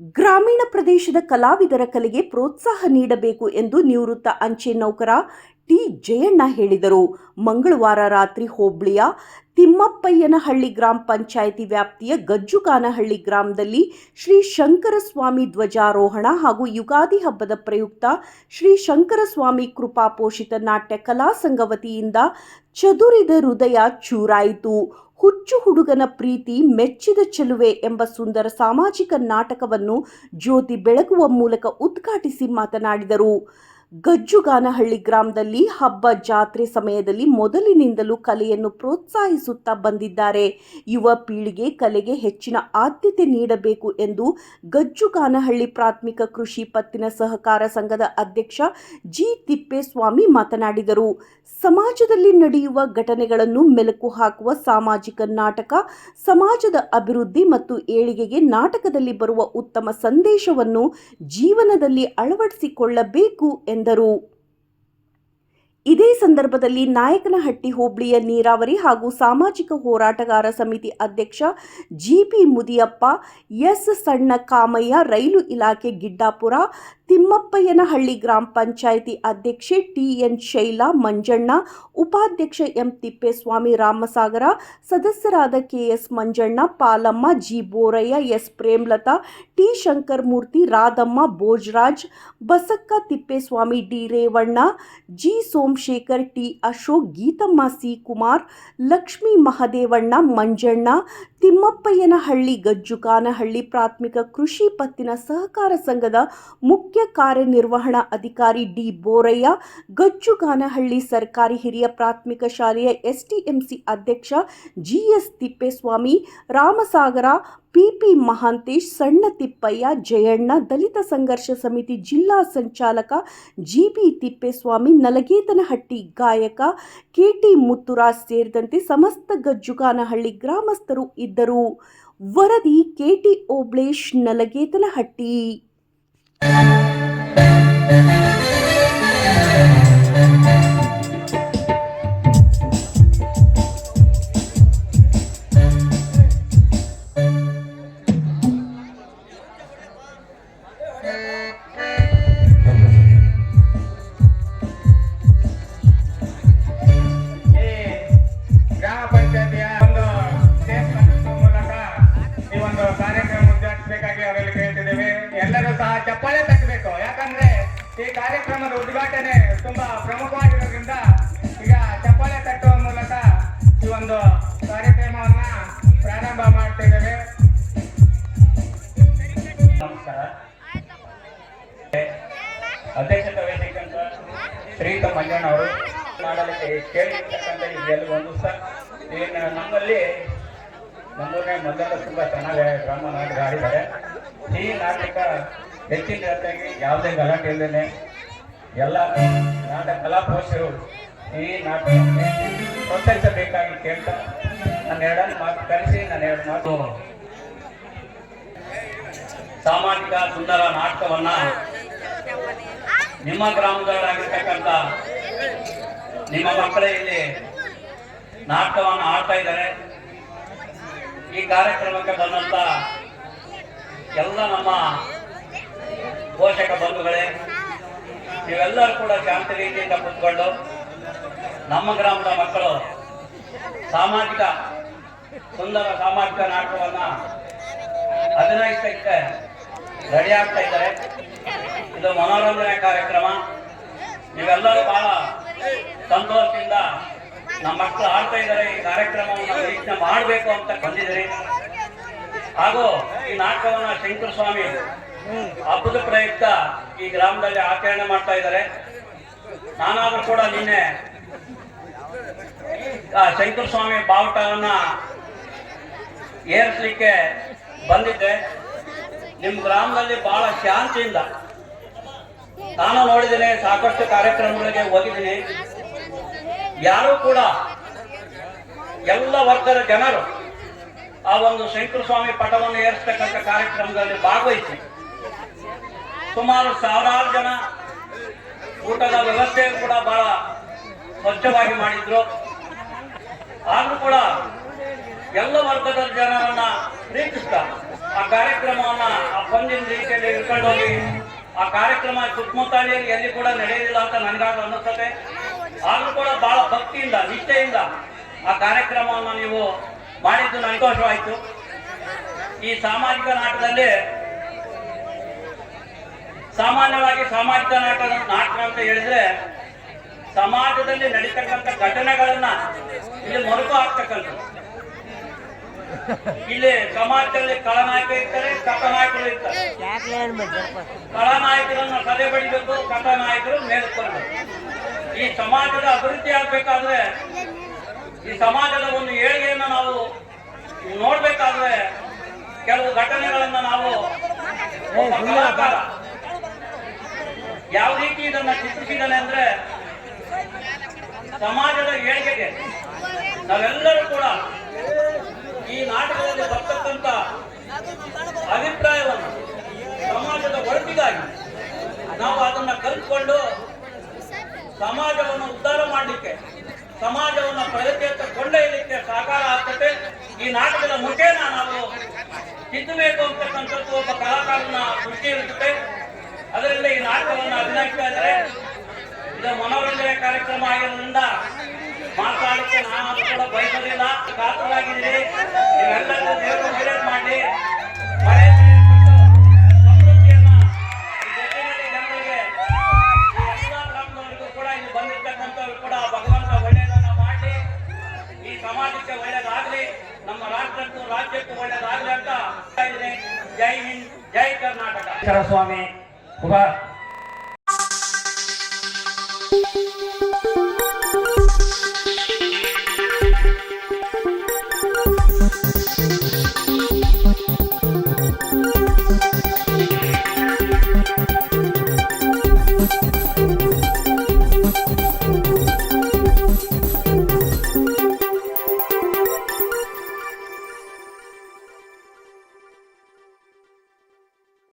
ಗ್ರಾಮೀಣ ಪ್ರದೇಶದ ಕಲಾವಿದರ ಕಲೆಗೆ ಪ್ರೋತ್ಸಾಹ ನೀಡಬೇಕು ಎಂದು ನಿವೃತ್ತ ಅಂಚೆ ನೌಕರ ಟಿ ಜಯಣ್ಣ ಹೇಳಿದರು. ಮಂಗಳವಾರ ರಾತ್ರಿ ಹೋಬಳಿಯ ತಿಮ್ಮಪ್ಪಯ್ಯನಹಳ್ಳಿ ಗ್ರಾಮ ಪಂಚಾಯಿತಿ ವ್ಯಾಪ್ತಿಯ ಗಜ್ಜುಗಾನಹಳ್ಳಿ ಗ್ರಾಮದಲ್ಲಿ ಶ್ರೀ ಶಂಕರಸ್ವಾಮಿ ಧ್ವಜಾರೋಹಣ ಹಾಗೂ ಯುಗಾದಿ ಹಬ್ಬದ ಪ್ರಯುಕ್ತ ಶ್ರೀ ಶಂಕರಸ್ವಾಮಿ ಕೃಪಾಪೋಷಿತ ನಾಟ್ಯ ಕಲಾ ಸಂಘ ವತಿಯಿಂದ ಚದುರಿದ ಹೃದಯ ಚೂರಾಯಿತು. ಹುಚ್ಚು ಹುಡುಗನ ಪ್ರೀತಿ ಮೆಚ್ಚಿದ ಚೆಲುವೆ ಎಂಬ ಸುಂದರ ಸಾಮಾಜಿಕ ನಾಟಕವನ್ನು ಜ್ಯೋತಿ ಬೆಳಗುವ ಮೂಲಕ ಉದ್ಘಾಟಿಸಿ ಮಾತನಾಡಿದರು. ಗಜ್ಜುಗಾನಹಳ್ಳಿ ಗ್ರಾಮದಲ್ಲಿ ಹಬ್ಬ ಜಾತ್ರೆ ಸಮಯದಲ್ಲಿ ಮೊದಲಿನಿಂದಲೂ ಕಲೆಯನ್ನು ಪ್ರೋತ್ಸಾಹಿಸುತ್ತಾ ಬಂದಿದ್ದಾರೆ. ಯುವ ಪೀಳಿಗೆ ಕಲೆಗೆ ಹೆಚ್ಚಿನ ಆದ್ಯತೆ ನೀಡಬೇಕು ಎಂದು ಗಜ್ಜುಗಾನಹಳ್ಳಿ ಪ್ರಾಥಮಿಕ ಕೃಷಿ ಪತ್ತಿನ ಸಹಕಾರ ಸಂಘದ ಅಧ್ಯಕ್ಷ ಜಿ. ತಿಪ್ಪೇಸ್ವಾಮಿ ಮಾತನಾಡಿದರು. ಸಮಾಜದಲ್ಲಿ ನಡೆಯುವ ಘಟನೆಗಳನ್ನು ಮೆಲುಕು ಹಾಕುವ ಸಾಮಾಜಿಕ ನಾಟಕ, ಸಮಾಜದ ಅಭಿವೃದ್ಧಿ ಮತ್ತು ಏಳಿಗೆಗೆ ನಾಟಕದಲ್ಲಿ ಬರುವ ಉತ್ತಮ ಸಂದೇಶವನ್ನು ಜೀವನದಲ್ಲಿ ಅಳವಡಿಸಿಕೊಳ್ಳಬೇಕು ಎಂದರು. ಇದೇ ಸಂದರ್ಭದಲ್ಲಿ ನಾಯಕನಹಟ್ಟಿ ಹೋಬಳಿಯ ನೀರಾವರಿ ಹಾಗೂ ಸಾಮಾಜಿಕ ಹೋರಾಟಗಾರ ಸಮಿತಿ ಅಧ್ಯಕ್ಷ ಜಿಪಿ ಮುದಿಯಪ್ಪ, ಎಸ್ ಸಣ್ಣ ಕಾಮಯ್ಯ ರೈಲು ಇಲಾಖೆ ಗಿಡ್ಡಾಪುರ, ತಿಮ್ಮಪ್ಪಯ್ಯನಹಳ್ಳಿ ಗ್ರಾಮ ಪಂಚಾಯಿತಿ ಅಧ್ಯಕ್ಷೆ ಟಿಎನ್ ಶೈಲಾ, ಮಂಜಣ್ಣ, ಉಪಾಧ್ಯಕ್ಷ ಎಂ. ತಿಪ್ಪೇಸ್ವಾಮಿ, ರಾಮಸಾಗರ, ಸದಸ್ಯರಾದ KS Manjanna, Palamma, G. Boraiah, S. Premlatha, T. Shankaramurthy, Radhamma, Bhojraj, Basakka Thippeswamy, D. Revanna, G. Somashekar T Ashok Geethamma C Kumar Lakshmi Mahadevanna Manjanna Thimmappayyanahalli Gajjuganahalli ಪ್ರಾಥಮಿಕ ಕೃಷಿ ಪತ್ತಿನ ಸಹಕಾರ ಸಂಘದ ಮುಖ್ಯ ಕಾರ್ಯನಿರ್ವಹಣಾ ಅಧಿಕಾರಿ ಡಿ ಬೋರಯ್ಯ ಗಜ್ಜುಗಾನಹಳ್ಳಿ ಸರ್ಕಾರಿ ಹಿರಿಯ ಪ್ರಾಥಮಿಕ ಶಾಲೆಯ ಎಸ್ಟಿಎಂಸಿ ಅಧ್ಯಕ್ಷ ಜಿಎಸ್ ತಿಪ್ಪೇಸ್ವಾಮಿ, ರಾಮಸಾಗರ ಪಿಪಿ ಮಹಾಂತೇಶ್, ಸಣ್ಣ ತಿಪ್ಪಯ್ಯ, ಜಯಣ್ಣ, ದಲಿತ ಸಂಘರ್ಷ ಸಮಿತಿ ಜಿಲ್ಲಾ ಸಂಚಾಲಕ ಜಿಬಿ ತಿಪ್ಪೇಸ್ವಾಮಿ, ನಲಗೇತನಹಟ್ಟಿ ಗಾಯಕ ಕೆಟಿ ಮುತ್ತುರಾಜ್ ಸೇರಿದಂತೆ ಸಮಸ್ತ ಗಜ್ಜುಗಾನಹಳ್ಳಿ ಗ್ರಾಮಸ್ಥರು ಇದ್ದರು ವರದಿ ಕೆಟಿ ಓಬ್ಳೇಶ್ ನಲಗೇತನಹಟ್ಟಿ ಕಾರ್ಯಕ್ರಮದ ಉದ್ಘಾಟನೆ ತುಂಬಾ ಪ್ರಮುಖವಾಗಿರೋದ್ರಿಂದ ಈಗ ಚಪ್ಪಾಳೆ ತಟ್ಟುವ ಮೂಲಕ ಈ ಒಂದು ಕಾರ್ಯಕ್ರಮವನ್ನ ಪ್ರಾರಂಭ ಮಾಡ್ತಿದ್ದೇವೆ. ನಮಸ್ಕಾರ. ಅಧ್ಯಕ್ಷತೆ ವಹಿಸಿಕೊಂಡ ಶ್ರೀಯುತ ಮಂಜಣ್ಣ ಅವರು ಮಾಡಲಿಕ್ಕೆ ಕೇಳಿರ್ತಕ್ಕಂಥ ಇದೆಲ್ಲ ಒಂದು ಸಹ ಏನು ನಮ್ಮಲ್ಲಿ ನಮ್ಮೂರನೇ ಮೊದಲ ತುಂಬ ಚೆನ್ನಾಗಿ ಗ್ರಾಮ ನಾಟಕ ಆಡಿದ್ದಾರೆ. ಈ ನಾಟಕ ಹೆಚ್ಚಿನ ಜೊತೆಗೆ ಯಾವುದೇ ಗಲಾಟೆ ಇಲ್ಲದೆ ಎಲ್ಲ ನಾಟಕ ಕಲಾಪೋಷರು ಈ ನಾಟಕ ಪ್ರೋತ್ಸಾಹಿಸಬೇಕಾಗಿ ಕೇಳ್ತಾ ನನ್ನ ಎರಡನ್ನು ಮಾತು ಕರೆಸಿ, ನನ್ನ ಎರಡು ಮಾತು ಸಾಮಾಜಿಕ ಸುಂದರ ನಾಟಕವನ್ನ ನಿಮ್ಮ ಗ್ರಾಮದವರಾಗಿರ್ತಕ್ಕಂಥ ನಿಮ್ಮ ಮಕ್ಕಳೇ ಇಲ್ಲಿ ನಾಟಕವನ್ನು ಆಡ್ತಾ ಇದ್ದಾರೆ. ಈ ಕಾರ್ಯಕ್ರಮಕ್ಕೆ ಬಂದಂತ ಎಲ್ಲ ನಮ್ಮ ಪೋಷಕ ಬಂಧುಗಳೇ ನೀವೆಲ್ಲರೂ ಕೂಡ ಶಾಂತಿ ರೀತಿಯಿಂದ ಕೂತ್ಕೊಂಡು ನಮ್ಮ ಗ್ರಾಮದ ಮಕ್ಕಳು ಸಾಮಾಜಿಕ, ಸುಂದರ ಸಾಮಾಜಿಕ ನಾಟಕವನ್ನ ಅಭಿನಯಿಸಕ್ಕೆ ರೆಡಿ ಆಗ್ತಾ ಇದ್ದಾರೆ. ಇದು ಮನೋರಂಜನೆ ಕಾರ್ಯಕ್ರಮ. ನೀವೆಲ್ಲರೂ ಬಹಳ ಸಂತೋಷದಿಂದ ನಮ್ಮ ಮಕ್ಕಳು ಆಡ್ತಾ ಇದ್ದಾರೆ. ಈ ಕಾರ್ಯಕ್ರಮವನ್ನು ವೀಕ್ಷಣೆ ಮಾಡಬೇಕು ಅಂತ ಬಂದಿದ್ದೀರಿ. ಹಾಗೂ ಈ ನಾಟಕವನ್ನ ಶಂಕರ ಸ್ವಾಮಿ ಹಬ್ಬದ ಪ್ರಯುಕ್ತ ಈ ಗ್ರಾಮದಲ್ಲಿ ಆಚರಣೆ ಮಾಡ್ತಾ ಇದ್ದಾರೆ. ನಾನಾದ್ರೂ ಕೂಡ ನಿನ್ನೆ ಶಂಕರ ಸ್ವಾಮಿ ಬಾವುಟವನ್ನ ಏರಿಸ್ಲಿಕ್ಕೆ ಬಂದಿದ್ದೆ. ನಿಮ್ಮ ಗ್ರಾಮದಲ್ಲಿ ಬಹಳ ಶಾಂತಿಯಿಂದ ನಾನು ನೋಡಿದ್ದೇನೆ, ಸಾಕಷ್ಟು ಕಾರ್ಯಕ್ರಮಗಳಿಗೆ ಹೋಗಿದ್ದೀನಿ. ಯಾರು ಕೂಡ ಎಲ್ಲ ವರ್ಗದ ಜನರು ಆ ಒಂದು ಶಂಕರ ಸ್ವಾಮಿ ಪಟವನ್ನು ಏರಿಸ್ತಕ್ಕಂಥ ಕಾರ್ಯಕ್ರಮದಲ್ಲಿ ಭಾಗವಹಿಸಿ ಸುಮಾರು ಸಾವಿರಾರು ಜನ ಊಟದ ವ್ಯವಸ್ಥೆ ಕೂಡ ಬಹಳ ಸ್ವಚ್ಛವಾಗಿ ಮಾಡಿದ್ರು. ಆದ್ರೂ ಕೂಡ ಎಲ್ಲ ವರ್ಗದ ಜನರನ್ನ ಪ್ರೀತಿಸ್ತ ಆ ಕಾರ್ಯಕ್ರಮವನ್ನ ಆ ಪಂದಿನ ರೀತಿಯಲ್ಲಿ ಇಟ್ಕೊಂಡು ಹೋಗಿ ಆ ಕಾರ್ಯಕ್ರಮ ಸುತ್ತಮುತ್ತಲಿಯಲ್ಲಿ ಎಲ್ಲಿ ಕೂಡ ನಡೆಯಲಿಲ್ಲ ಅಂತ ನನಗಾಗ ಅನ್ನಿಸ್ತದೆ. ಆದ್ರೂ ಕೂಡ ಬಹಳ ಭಕ್ತಿಯಿಂದ, ನಿಷ್ಠೆಯಿಂದ ಆ ಕಾರ್ಯಕ್ರಮವನ್ನು ನೀವು ಮಾಡಿದ್ದು ಸಂತೋಷವಾಯಿತು. ಈ ಸಾಮಾಜಿಕ ನಾಟಕದಲ್ಲಿ ಸಾಮಾನ್ಯವಾಗಿ ಸಾಮಾಜಿಕ ನಾಟಕ ನಾಟಕ ಅಂತ ಹೇಳಿದ್ರೆ ಸಮಾಜದಲ್ಲಿ ನಡೀತಕ್ಕಂಥ ಘಟನೆಗಳನ್ನ ಇಲ್ಲಿ ಮರುಕು ಹಾಕ್ತಕ್ಕಂಥ ಇಲ್ಲಿ ಸಮಾಜದಲ್ಲಿ ಕಳನಾಯಕ ಇರ್ತಾರೆ ಕಥಾನಾಯಕರು ಇರ್ತಾರೆ. ಕಳನಾಯಕರನ್ನು ಸದೆ ಬಡಿಬೇಕು ಕಥನಾಯಕರು ಮೇಲ್ಕೊಳ್ಬೇಕು ಈ ಸಮಾಜದ ಅಭಿವೃದ್ಧಿ ಆಗ್ಬೇಕಾದ್ರೆ ಈ ಸಮಾಜದ ಒಂದು ಏಳಿಗೆಯನ್ನು ನಾವು ನೋಡ್ಬೇಕಾದ್ರೆ ಕೆಲವು ಘಟನೆಗಳನ್ನ ನಾವು ಕಲಾಕಾರ ಯಾವ ರೀತಿ ಇದನ್ನ ಚಿತ್ರಿಸಿದ್ದಾನೆ ಅಂದ್ರೆ ಸಮಾಜದ ಏಳಿಗೆಗೆ ನಾವೆಲ್ಲರೂ ಕೂಡ ಈ ನಾಟಕದಲ್ಲಿ ಬರ್ತಕ್ಕಂತ ಅಭಿಪ್ರಾಯವನ್ನು ಸಮಾಜದ ಒಳಿತಿಗಾಗಿ ನಾವು ಅದನ್ನ ಕಲ್ತ್ಕೊಂಡು ಸಮಾಜವನ್ನು ಉದ್ಧಾರ ಮಾಡಲಿಕ್ಕೆ, ಸಮಾಜವನ್ನು ಪ್ರಗತಿಯತ್ತ ಕೊಂಡೊಯ್ಯಲಿಕ್ಕೆ ಸಾಕಾರ ಆಗ್ತದೆ. ಈ ನಾಟಕದ ಮುಖೇನ ನಾವು ತಿದ್ದಬೇಕು ಅಂತಕ್ಕಂಥದ್ದು ಒಬ್ಬ ಕಲಾಕಾರನ ದೃಷ್ಟಿ ಇರುತ್ತೆ ಅದರಿಂದ ಈ ನಾಟಕವನ್ನು ಅಭಿನಯಿಸ್ತಾ ಆದರೆ ಇದು ಮನೋರಂಜನೆ ಕಾರ್ಯಕ್ರಮ ಆಗಿರೋದ್ರಿಂದ ಮಾತಾಡಕ್ಕೆ ನಾನು ಕೂಡ ಬಯಸೋದಿಲ್ಲ. ಕಾತರಾಗಿದ್ದೀನಿ ನೀವೆಲ್ಲರೂ ದೇವರು ಒಳ್ಳೇದು ಮಾಡಿ ಈ ಸಮಾಜಕ್ಕೆ ಒಳ್ಳೇದಾಗ್ಲಿ, ನಮ್ಮ ರಾಷ್ಟ್ರಕ್ಕೂ ರಾಜ್ಯಕ್ಕೂ ಅಂತ ಜೈ ಹಿಂದ್, ಜೈ ಕರ್ನಾಟಕ. ಸ್ವಾಮಿ thank you